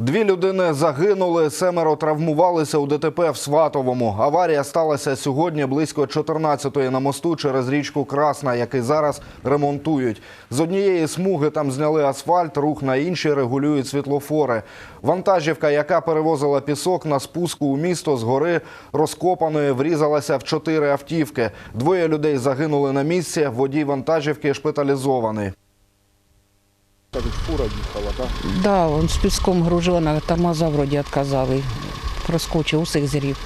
Дві людини загинули, семеро травмувалися у ДТП в Сватовому. Аварія сталася сьогодні близько 14-ї на мосту через річку Красна, який зараз ремонтують. З однієї смуги там зняли асфальт, рух на іншій регулюють світлофори. Вантажівка, яка перевозила пісок на спуску у місто з гори розкопаної, врізалася в чотири автівки. Двоє людей загинули на місці. Водій вантажівки шпиталізований. Кажуть, фура їхала, так? Да, он з піском гружена, тормоза вроді відказали. Проскочив, усіх зрів.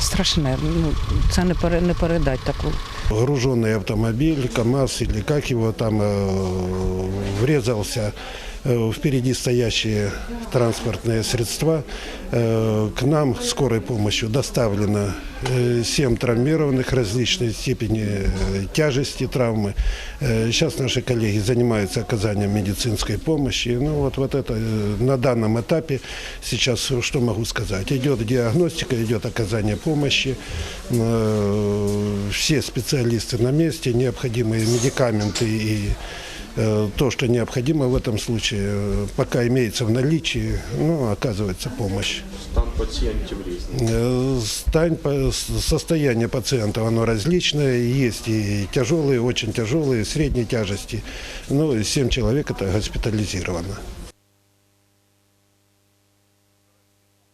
Страшне, ну, це не, пере, не передать таку. груженный автомобиль, КАМАЗ или как его там э, врезался э, впереди стоящие транспортные средства. Э, К нам скорой помощью доставлено э, 7 травмированных различной степени э, тяжести травмы. Э, Сейчас наши коллеги занимаются оказанием медицинской помощи. Ну вот, вот это э, на данном этапе сейчас что могу сказать? Идет диагностика, идет оказание помощи. Э, Все специалисты на месте, необходимые медикаменты и э, то, что необходимо в этом случае, э, пока имеется в наличии, ну, оказывается помощь. Стан пацієнтів різний. Э, Стань, по- с- состояние пациентов оно различное, есть и тяжелые, очень тяжелые, средней тяжести. Ну, 7 человек это госпитализировано.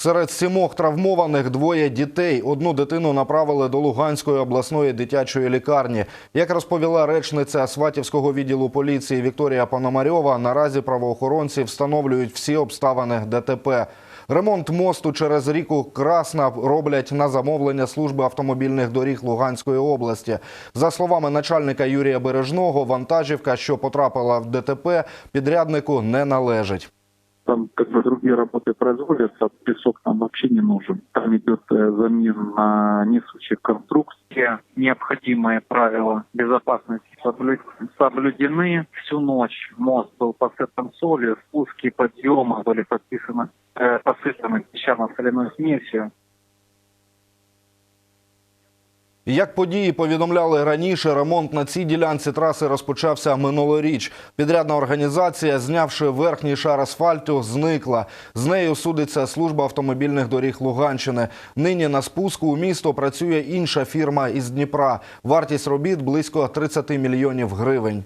Серед сімох травмованих двоє дітей. Одну дитину направили до Луганської обласної дитячої лікарні. Як розповіла речниця Сватівського відділу поліції Вікторія Пономарьова, наразі правоохоронці встановлюють всі обставини ДТП. Ремонт мосту через ріку Красна роблять на замовлення служби автомобільних доріг Луганської області. За словами начальника Юрія Бережного, вантажівка, що потрапила в ДТП, підряднику не належить. Там другие работы производятся, песок нам вообще не нужен. Там идет э, замена несущих конструкций. Необходимые правила безопасности соблю- соблюдены. Всю ночь мост был посыпан солью, спуски и подъемы были подписаны, э, посыпаны песчано-соляной смесью. Як події повідомляли раніше, ремонт на цій ділянці траси розпочався минулоріч. Підрядна організація, знявши верхній шар асфальту, зникла. З нею судиться служба автомобільних доріг Луганщини. Нині на спуску у місто працює інша фірма із Дніпра. Вартість робіт близько 30 мільйонів гривень.